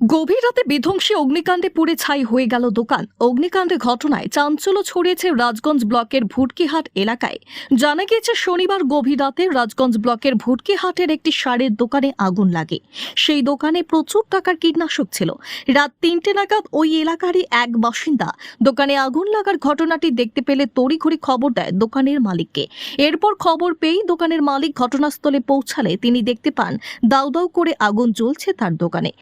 গভীর রাতে বিধ্বংসী অগ্নিকাণ্ডে পুড়ে ছাই হয়ে গেল দোকান। অগ্নিকাণ্ডে ঘটনায় চাঞ্চল্য ছড়িয়েছে রাজগঞ্জ ব্লকের ভুটকিহাট এলাকায়। জানা গিয়েছে, শনিবার গভীর রাতে রাজগঞ্জ ব্লকের ভুটকিহাটের একটি সারের দোকানে আগুন লাগে। সেই দোকানে প্রচুর টাকার কীটনাশক ছিল। রাত তিনটে নাগাদ ওই এলাকারই এক বাসিন্দা দোকানে আগুন লাগার ঘটনাটি দেখতে পেলে তড়িঘড়ি খবর দেয় দোকানের মালিককে। এরপর খবর পেয়েই দোকানের মালিক ঘটনাস্থলে পৌঁছালে তিনি দেখতে পান দাউ দাউ করে আগুন জ্বলছে তার দোকানে।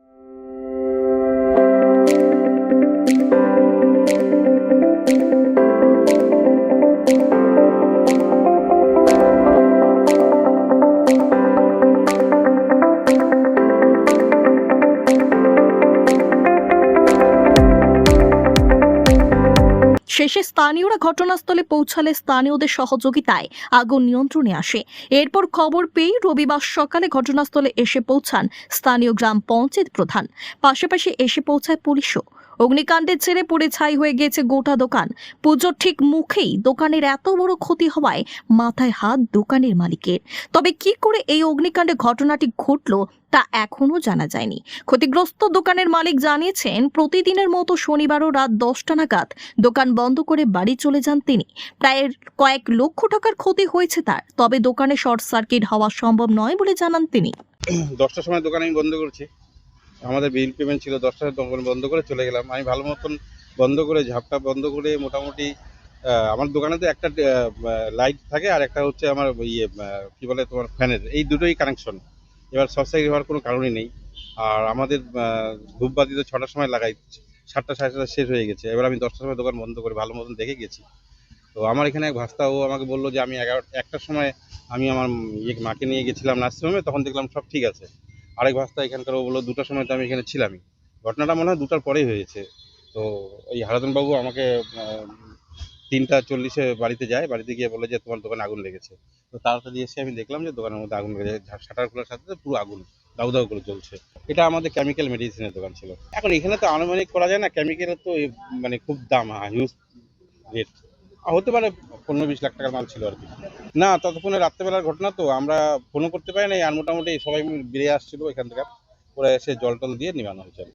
শেষে স্থানীয়রা ঘটনাস্থলে পৌঁছালে স্থানীয়দের সহযোগিতায় আগুন নিয়ন্ত্রণে আসে। এরপর খবর পেয়ে রবিবার সকালে ঘটনাস্থলে এসে পৌঁছান স্থানীয় গ্রাম পঞ্চায়েত প্রধান। পাশাপাশি এসে পৌঁছায় পুলিশও। অগ্নিকাণ্ডের ছেড়ে পুড়ে ছাই হয়ে গিয়েছে গোটা দোকান। পুজোর ঠিক মুখেই দোকানের এত বড় ক্ষতি হওয়ায় মাথায় হাত দোকানের মালিকের। তবে কি করে এই অগ্নিকাণ্ডে ঘটনাটি ঘটলো তা এখনও জানা যায়নি। ক্ষতিগ্রস্ত দোকানের মালিক জানিয়েছেন, প্রতিদিনের মতো শনিবারও রাত দশটা নাগাদ দোকান বন্ধ করে বাড়ি চলে যান তিনি। প্রায় কয়েক লক্ষ টাকার ক্ষতি হয়েছে তার, তবে দোকানে শর্ট সার্কিট হওয়া সম্ভব নয় বলে জানান তিনি। দশটার সময় দোকান আমি বন্ধ করছি। আমাদের বিল পেমেন্ট ছিল দশটার দোকান বন্ধ করে চলে গেলাম। আমি ভালো মতন বন্ধ করে, ঝাপটা বন্ধ করে মোটামুটি আমার দোকানে তো একটা লাইট থাকে আর একটা হচ্ছে আমার ইয়ে কি বলে তোমার ফ্যানের এই দুটোই কানেকশন এবার শর্ট সার্কিট হওয়ার কোনো কারণই নেই। আর আমাদের ধূপবাতি তো ছটার সময় লাগাই সাতটা সাড়ে সাতটা শেষ হয়ে গেছে। এবার আমি দশটার সময় দোকান বন্ধ করে ভালো মতন দেখে গেছি। তো আমার এখানে এক ভাস্তা ও আমাকে বলল যে, আমি এগারো, একটার সময় আমি আমার ইয়ে মাকে নিয়ে গেছিলাম নার্সিংহোমে, তখন দেখলাম সব ঠিক আছে। আরেক ভাস্তা এখানকার ও বলল, দুটার সময় তো আমি এখানে ছিলামই। ঘটনাটা মনে হয় দুটার পরেই হয়েছে। তো ওই হারাধন বাবু আমাকে তিনটা চল্লিশে বাড়িতে যায়, বাড়িতে গিয়ে বলে যে তোমার দোকানে আগুন লেগেছে। তো তাড়াতাড়ি এসে আমি দেখলাম যে দোকানের মধ্যে আগুন লেগেছে শাটার খোলার সাথে পুরো আগুন, দাউ দাউ করে চলছে এটা আমাদের কেমিক্যাল মেডিসিনের দোকান ছিল। এখন এখানে তো আনুমানিক করা যায় না কেমিক্যালের তো মানে খুব দাম হিউজ রেট হতে পারে পনেরো বিশ লাখ টাকার মাল ছিল আর কি। না, ততক্ষণে রাত্রেবেলার ঘটনা তো, আমরা ফোনও করতে পারি নাই, আর মোটামুটি সবাই বেরিয়ে আসছিল এখান থেকে। ওরা এসে জল টল দিয়ে নিবানো হয়েছে।